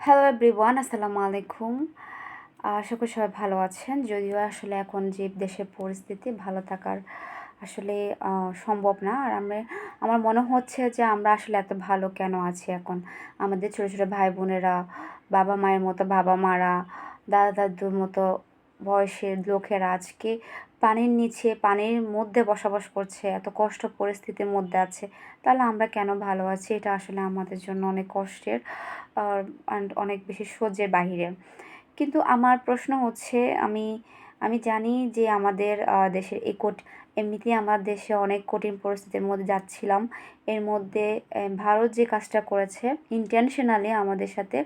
Hello everyone আসসালামু আলাইকুম আশা করি সবাই ভালো আছেন। যদিও আসলে এখন যে দেশের পরিস্থিতি, ভালো থাকার আসলে সম্ভব না। আর আমরা, আমার মনে হচ্ছে যে আমরা আসলে এত ভালো কেন আছি এখন? আমাদের ছোটো ছোটো ভাই বোনেরা বাবা মায়ের মতো বাবা মারা দাদা দাদুর মতো বয়সের লোকেরা আজকে পানির নিচে, পানির মধ্যে বসবাস করছে, এত কষ্ট পরিস্থিতির মধ্যে আছে, তাহলে আমরা কেন ভালো আছি? এটা আসলে আমাদের জন্য অনেক কষ্টের, আর অনেক বেশি সহ্যের বাহিরে। কিন্তু আমার প্রশ্ন হচ্ছে, আমি আমি জানি যে আমাদের দেশের এই এমনিতেই আমার দেশে অনেক কঠিন পরিস্থিতির মধ্যে যাচ্ছিলাম। এর মধ্যে ভারত যে কাজটা করেছে ইন্টেনশনালি আমাদের সাথে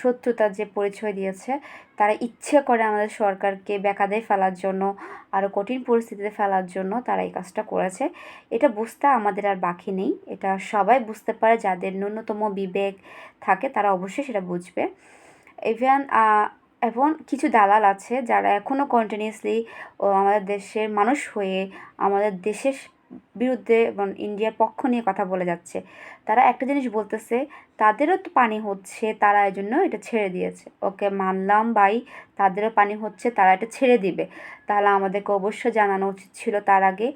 শত্রুতার যে পরিচয় দিয়েছে, তারা ইচ্ছে করে আমাদের সরকারকে বেকায়দায় ফেলার জন্য আরও কঠিন পরিস্থিতিতে ফেলার জন্য তারা এই কাজটা করেছে। এটা বুঝতে আমাদের আর বাকি নেই। এটা সবাই বুঝতে পারে, যাদের ন্যূনতম বিবেক থাকে তারা অবশ্যই সেটা বুঝবে। ইভেন এখন কিছু দালাল আছে যারা এখনও কন্টিনিউয়াসলি আমাদের দেশের মানুষ হয়ে, আমাদের দেশের বিরুদ্ধে এবং ইন্ডিয়ার পক্ষ নিয়ে কথা বলে যাচ্ছে। তারা একটা জিনিস বলতেছে, তাদেরও তো পানি হচ্ছে, তারা এই জন্য এটা ছেড়ে দিয়েছে। ওকে, মানলাম ভাই, তাদেরও পানি হচ্ছে, তারা এটা ছেড়ে দিবে। তাহলে আমাদেরকে অবশ্যই জানানো উচিত ছিল তার আগে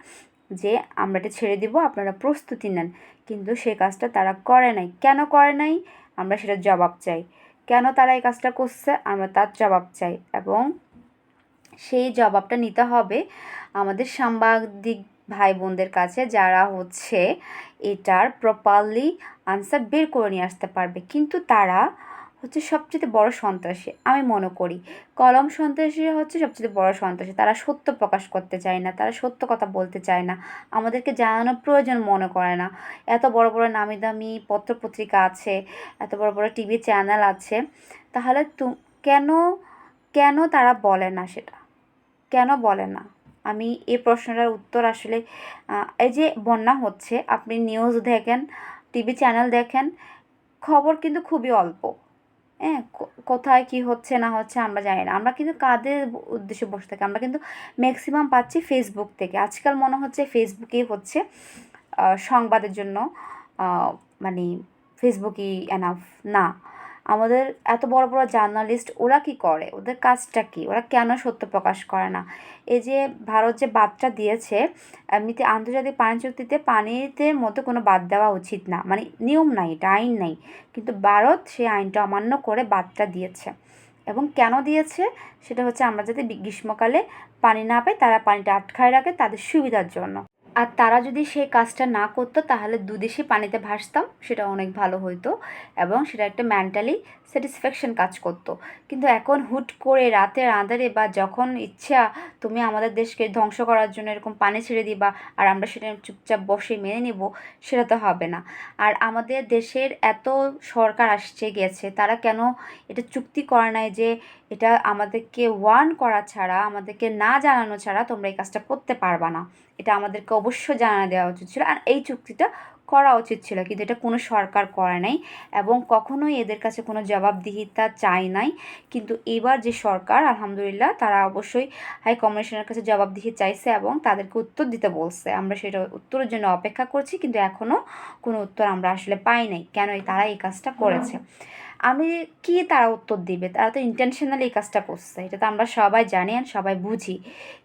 যে, আমরা এটা ছেড়ে দিব, আপনারা প্রস্তুতি নেন। কিন্তু সেই কাজটা তারা করে নাই। কেন করে নাই? আমরা সেটা জবাব চাই। কেন তারা এই কাজটা করছে? আমরা তার জবাব চাই। এবং সেই জবাবটা নিতে হবে আমাদের সাংবাদিক ভাই বোনদের কাছে যারা হচ্ছে এটার প্রপারলি আনসার বের করে নিয়ে আসতে পারবে। কিন্তু তারা হচ্ছে সবচেয়ে বড় সন্ত্রাসী, আমি মনে করি। কলম সন্ত্রাসী হচ্ছে সবচেয়ে বড় সন্ত্রাসী। তারা সত্য প্রকাশ করতে চায় না, তারা সত্য কথা বলতে চায় না, আমাদেরকে জানানোর প্রয়োজন মনে করে না। এত বড় বড় নামি দামি পত্রপত্রিকা আছে, এত বড় বড় টিভি চ্যানেল আছে, তাহলে তু, কেন কেন তারা বলে না সেটা? কেন বলে না? আমি এই প্রশ্নটার উত্তর আসলে এই যে বন্যা হচ্ছে, আপনি নিউজ দেখেন টিভি চ্যানেল দেখেন, খবর কিন্তু খুবই অল্প। হ্যাঁ কোথায় কি হচ্ছে, না হচ্ছে আমরা জানি না। আমরা কিন্তু কাদের উদ্দেশ্যে বসে থাকি? আমরা কিন্তু ম্যাক্সিমাম পাচ্ছি ফেসবুক থেকে। আজকাল মনে হচ্ছে ফেসবুকেই হচ্ছে সংবাদের জন্য মানে ফেসবুকই এনাফ না আমাদের এত বড় বড় জার্নালিস্ট, ওরা কি করে? ওদের কাজটা কি? ওরা কেন সত্য প্রকাশ করে না? এই যে ভারত যে বাদটা দিয়েছে এমনিতে আন্তর্জাতিক পানি চুক্তিতে পানিতে মতো কোনো বাদ দেওয়া উচিত না। মানে নিয়ম নাই, এটা আইন নাই। কিন্তু ভারত সেই আইনটা অমান্য করে বাদটা দিয়েছে। এবং কেন দিয়েছে? সেটা হচ্ছে আমরা যাতে গ্রীষ্মকালে পানি না পাই, তারা পানিটা আটকায় রাখে তাদের সুবিধার জন্য। আর তারা যদি সেই কাজটা না করতো, তাহলে দুদেশই পানিতে ভাসতাম, সেটা অনেক ভালো হতো এবং সেটা একটা মেন্টালি স্যাটিসফ্যাকশন কাজ করতো। কিন্তু এখন হুট করে রাতের আঁধারে বা যখন ইচ্ছা তুমি আমাদের দেশকে ধ্বংস করার জন্য এরকম পানি ছেড়ে দিবা আর আমরা সেটা চুপচাপ বসে মেনে নিব, সেটা তো হবে না। আর আমাদের দেশের এত সরকার আসছে, গেছে, তারা কেন এটা চুক্তি করে নাই যে এটা আমাদেরকে ওয়ার্ন করা ছাড়া, আমাদেরকে না জানানো ছাড়া তোমরা এই কাজটা করতে পারবা না। এটা আমাদেরকে অবশ্যই জানা দেওয়া উচিত ছিল আর এই চুক্তিটা করা উচিত ছিল কিন্তু এটা কোনো সরকার করে নাই এবং কখনোই এদের কাছে কোনো জবাবদিহিতা চাই নাই। কিন্তু এবার যে সরকার, আলহামদুলিল্লাহ, তারা অবশ্যই হাই কমিশনের কাছে জবাবদিহি চাইছে এবং তাদেরকে উত্তর দিতে বলছে। আমরা সেটা উত্তরের জন্য অপেক্ষা করছি কিন্তু এখনও কোনো উত্তর আমরা আসলে পাই নাই। কেন তারা এই কাজটা করেছে? আমি কি তারা উত্তর দিবে? তারা তো ইন্টেনশনালি এই কাজটা করছে। এটা তো আমরা সবাই জানি আর সবাই বুঝি।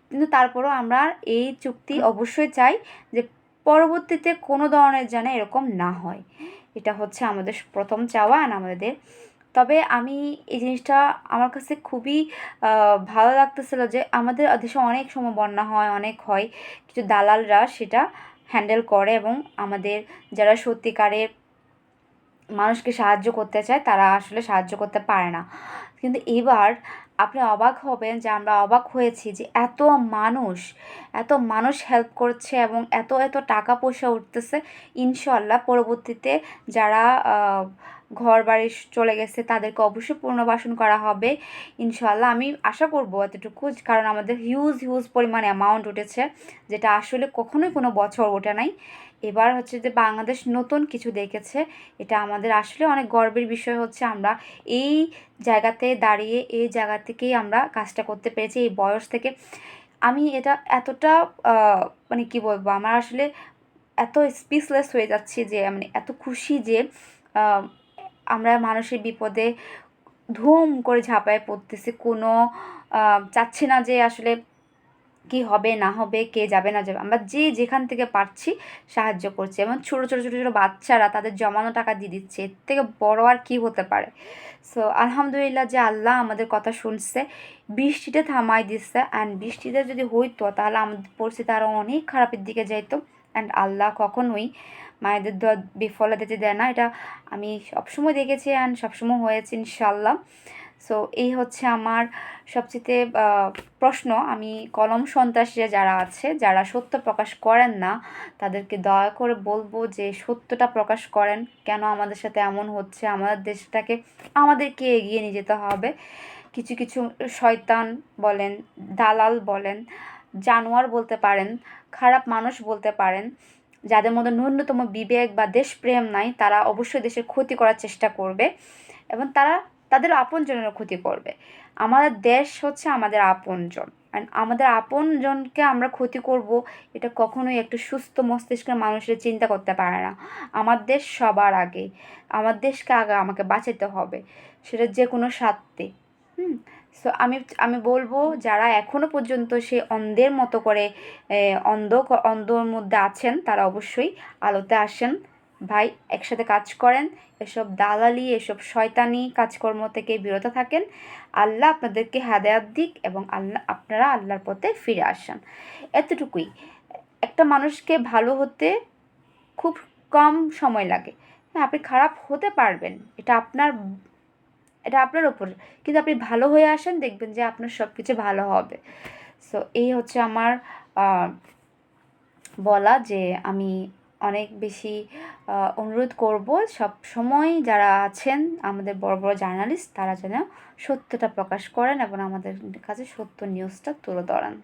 কিন্তু তারপরেও আমরা এই চুক্তি অবশ্যই চাই যে পরবর্তীতে কোনো ধরনের যেন এরকম না হয়। এটা হচ্ছে আমাদের প্রথম চাওয়া আর আমাদের। তবে আমি এই জিনিসটা আমার কাছে খুবই ভালো লাগতেছিল যে আমাদের দেশে অনেক সময় বন্যা হয়, অনেক হয়। কিছু দালালরা সেটা হ্যান্ডেল করে এবং আমাদের যারা সত্যিকারের মানুষকে সাহায্য করতে চায়, তারা আসলে সাহায্য করতে পারে না। কিন্তু এবার আপনি অবাক হবেন যে আমরা অবাক হয়েছি যে এত মানুষ এত মানুষ হেল্প করছে এবং এত এত টাকা পয়সা উঠতেছে। ইনশাল্লাহ পরবর্তীতে যারা ঘর বাড়ি চলে গেছে, তাদেরকে অবশ্যই পুনর্বাসন করা হবে। ইনশাল্লাহ আমি আশা করব এতটুকু কারণ আমাদের হিউজ হিউজ পরিমাণ অ্যামাউন্ট উঠেছে, যেটা আসলে কখনোই কোনো বছর ওঠে নাই। এবার হচ্ছে যে, বাংলাদেশ নতুন কিছু দেখেছে, এটা আমাদের আসলে অনেক গর্বের বিষয় হচ্ছে আমরা এই জায়গাতে দাঁড়িয়ে, এই জায়গা থেকেই আমরা কাজটা করতে পেরেছি, এই বয়স থেকে। আমি এটা এতটা মানে কি বলব, আমার আসলে এত স্পিচলেস হয়ে যাচ্ছি যে মানে এত খুশি যে আমরা মানুষের বিপদে ধুম করে ঝাঁপায় পড়তেছি। কোনো চাচ্ছি না যে আসলে কি হবে, না হবে, কে যাবে, না যাবে। আমরা যে যেখান থেকে পারছি সাহায্য করছি। এবং ছোটো ছোটো ছোটো ছোটো বাচ্চারা তাদের জমানো টাকা দিয়ে দিচ্ছে। এর থেকে বড় আর কী হতে পারে? সো আলহামদুলিল্লাহ যে আল্লাহ আমাদের কথা শুনছে বৃষ্টিটা থামাই দিচ্ছে অ্যান্ড বৃষ্টিতে যদি হইতো, তাহলে আমাদের পরিস্থিতি আরও অনেক খারাপের দিকে যাইতো। অ্যান্ড আল্লাহ কখনোই মায়েদের দোয়া বিফলে দিতে দেয় না। এটা আমি সবসময় দেখেছি অ্যান্ড সবসময় হয়েছে ইনশাল্লাহ সো এই হচ্ছে আমার সবচেয়ে প্রশ্ন। আমি কলম সন্ত্রাসীরা যারা আছে, যারা সত্য প্রকাশ করেন না, তাদেরকে দয়া করে বলব যে সত্যটা প্রকাশ করেন। কেন আমাদের সাথে এমন হচ্ছে? আমাদের দেশটাকে, আমাদেরকে এগিয়ে নিয়ে যেতে হবে। কিছু কিছু শয়তান বলেন, দালাল বলেন, জানোয়ার বলতে পারেন, খারাপ মানুষ বলতে পারেন যাদের মধ্যে ন্যূনতম বিবেক বা দেশপ্রেম নাই, তারা অবশ্যই দেশের ক্ষতি করার চেষ্টা করবে এবং তারা তাদের আপনজনের ক্ষতি করবে। আমাদের দেশ হচ্ছে আমাদের আপনজন। আমাদের আপনজনকে আমরা ক্ষতি করব, এটা কখনোই একটু সুস্থ মস্তিষ্কের মানুষের চিন্তা করতে পারে না। আমার দেশ সবার আগে। আমার দেশকে আগে আমাকে বাঁচাতে হবে। সেটা যে কোনো স্বার্থে। হুম? সো আমি আমি বলব যারা এখনও পর্যন্ত সে অন্ধের মতো করে অন্ধ অন্ধর মধ্যে আছেন, তারা অবশ্যই আলোতে আসেন। ভাই, একসাথে কাজ করেন, এসব দালালি, এসব শয়তানি কাজকর্ম থেকে বিরত থাকেন। আল্লাহ আপনাদেরকে হাদায়াত দিক এবং আল্লাহ আপনারা আল্লাহর পথে ফিরে আসেন। এতটুকুই। একটা মানুষকে ভালো হতে খুব কম সময় লাগে। হ্যাঁ আপনি খারাপ হতে পারবেন। এটা আপনার এটা আপনার ওপর কিন্তু আপনি ভালো হয়ে আসেন, দেখবেন যে আপনার সব কিছু ভালো হবে। সো এই হচ্ছে আমার বলা যে আমি অনেক বেশি অনুরোধ করব সব সময় যারা আছেন, আমাদের বড় বড় জার্নালিস্ট, তারা যেন সত্যটা প্রকাশ করেন এবং আমাদের কাছে সত্য নিউজটা তুলে ধরেন।